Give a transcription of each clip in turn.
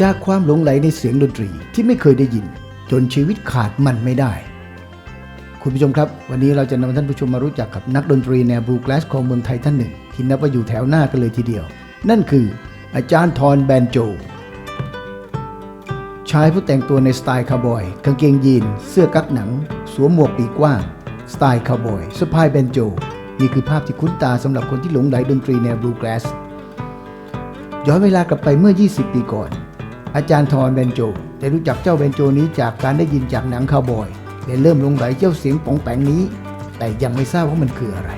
จากความหลงไหลในเสียงดนตรีที่ไม่เคยได้ยิน จนชีวิตขาดมันไม่ได้ คุณผู้ชมครับ วันนี้เราจะนำท่านผู้ชมมารู้จักกับนักดนตรีแนวบลูแกรสของเมืองไทยท่านหนึ่ง ที่นับว่าอยู่แถวหน้ากันเลยทีเดียว นั่นคือ อาจารย์ทอนแบนโจชายผู้แต่งตัวในสไตล์คาวบอยกางเกงยีน เสื้อกั๊กหนัง สวมหมวกปีกกว้าง สไตล์คาวบอยสะพายแบนโจ นี่คือภาพที่คุ้นตาสำหรับคนที่หลงไหลดนตรีแนวบลูแกรสย้อนเวลากลับไปเมื่อ 20 ปีก่อน อาจารย์ทอนแบนโจได้รู้จักเจ้าแบนโจนี้จากการได้ยินจากหนังคาวบอยและเริ่มหลงไหลเจ้าเสียงป๋องแปงนี้ แต่ยังไม่ทราบว่ามันคืออะไร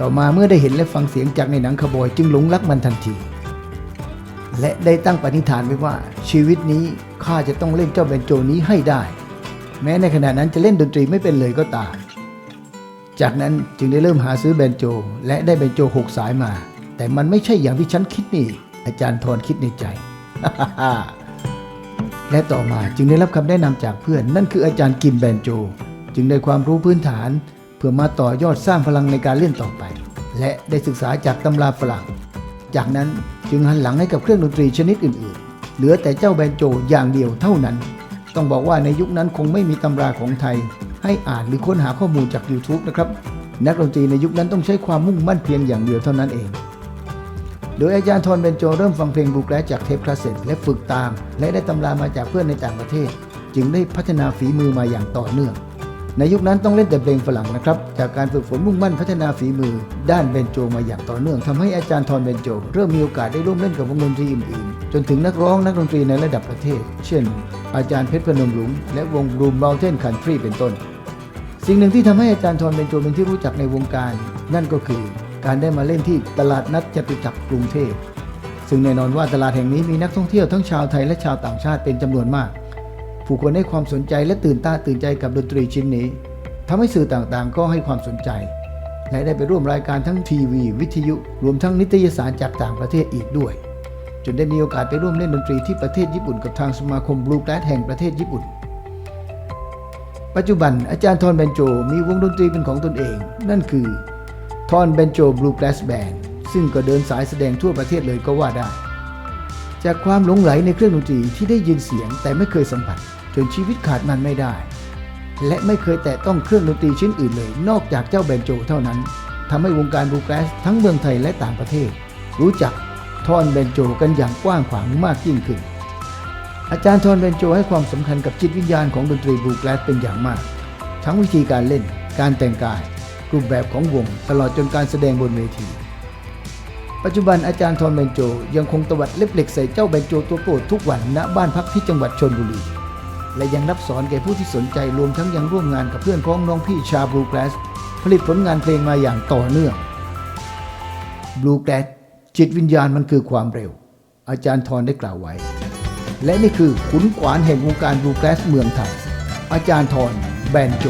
ต่อมาเมื่อได้เห็นและฟังเสียงจากในหนังคาวบอยจึงหลงรักมันทันที และได้ตั้งปณิธานไว้ว่า ชีวิตนี้ข้าจะต้องเล่นเจ้าแบนโจนี้ให้ได้ แม้ในขณะนั้นจะเล่นดนตรีไม่เป็นเลยก็ตามจากนั้นจึงได้เริ่มหาซื้อแบนโจ และได้แบนโจหกสายมา แต่มันไม่ใช่อย่างที่ฉันคิดนี่ อาจารย์ทอนคิดในใจ และต่อมาจึงได้รับคำแนะนำจากเพื่อน นั่นคืออาจารย์กิมแบนโจ จึงได้ความรู้พื้นฐาน เพื่อมาต่อยอดสร้างพลังในการเล่นต่อไป และได้ศึกษาจากตำราฝรั่ง จากนั้นจึงหันหลังให้กับเครื่องดนตรีชนิดอื่นๆ เหลือแต่เจ้าแบนโจอย่างเดียวเท่านั้น ต้องบอกว่าในยุคนั้นคงไม่มีตำราของไทย ให้อ่านหรือค้นหาข้อมูลจาก YouTube นะครับนักดนตรีในยุคนั้นต้องใช้ความมุ่งมั่นเพียงอย่างเดียวเท่านั้นเอง โดยอาจารย์ทนเบนโจเริ่มฟังเพลงบลูแกรสจากเทปคลาสเซ็ตและฝึกตาม และได้ตำรามาจากเพื่อนในต่างประเทศ จึงได้พัฒนาฝีมือมาอย่างต่อเนื่อง ในยุคนั้นต้องเล่นแต่เพลงฝรั่งนะครับ จากการฝึกฝนมุ่งมั่นพัฒนาฝีมือ ด้านเบนโจมาอย่างต่อเนื่องทำให้อาจารย์ทอนเบนโจ เริ่มมีโอกาสได้ร่วมเล่นกับวงดนตรีอื่นๆ จนถึงนักร้องนักดนตรีในระดับประเทศ เช่น อาจารย์เพชรพนมหลุงและวงบลูม o u เทนคันทรีเป็นต้น สิ่งหนึ่งที่ทำให้อาจารย์ทอนเบนโจเป็นที่รู้จักในวงการ นั่นก็คือ การได้มาเล่นที่ตลาดนัดจตุจักรกรุงเทพ ซึ่งแน่นอนว่าตลาดแห่งนี้มีนักท่องเที่ยวทั้งชาวไทยและชาวต่างชาติเป็นจำนวนมาก ผู้คนให้ความสนใจและตื่นตาตื่นใจกับดนตรีชิ้นนี้ทำให้สื่อต่างๆ ก็ให้ความสนใจ และได้ไปร่วมรายการทั้งทีวี วิทยุ รวมทั้งนิตยสารจากต่างประเทศอีกด้วย จนได้มีโอกาสไปร่วมเล่นดนตรีที่ประเทศญี่ปุ่นกับทางสมาคมบลูแกรสแห่งประเทศญี่ปุ่นปัจจุบันอาจารย์ทอนเบนโจมีวงดนตรีเป็นของตนเอง นั่นคือ ทอนเบนโจบลูแกรสแบนซึ่งก็เดินสายแสดงทั่วประเทศเลยก็ว่าได้ จากความหลงไหลในเครื่องดนตรีที่ได้ยินเสียงแต่ไม่เคยสัมผัส จนชีวิตขาดมันไม่ได้ และไม่เคยแตะต้องเครื่องดนตรีชิ้นอื่นเลย นอกจากเจ้าแบนโจเท่านั้นทำให้วงการบลูแกรสทั้งเมืองไทยและต่างประเทศ รู้จักทอนเบนโจกันอย่างกว้างขวางมากยิ่งขึ้น อาจารย์ทอนเบนโจให้ความสำคัญกับจิตวิญญาณของดนตรีบลูแกรสเป็นอย่างมาก ทั้งวิธีการเล่น การแต่งกาย รูปแบบของวงตลอดจนการแสดงบนเวที ปัจจุบันอาจารย์ทอนเบนโจยังคงตวัดเล็บเหล็กใส่เจ้าเบนโจตัวโปรดทุกวันณบ้านพักที่จังหวัดชนบุรี และยังรับสอนแก่ผู้ที่สนใจรวมทั้งยังร่วมงานกับเพื่อนพ้องน้องพี่ชาบลูแกรสผลิตผลงานเพลงมาอย่างต่อเนื่องบลูแกรสจิตวิญญาณมันคือความเร็ว อาจารย์ทอนได้กล่าวไว้ และนี่คือขุนขวานแห่งวงการบลูแกรสเมืองไทยอาจารย์ทอนแบนโจ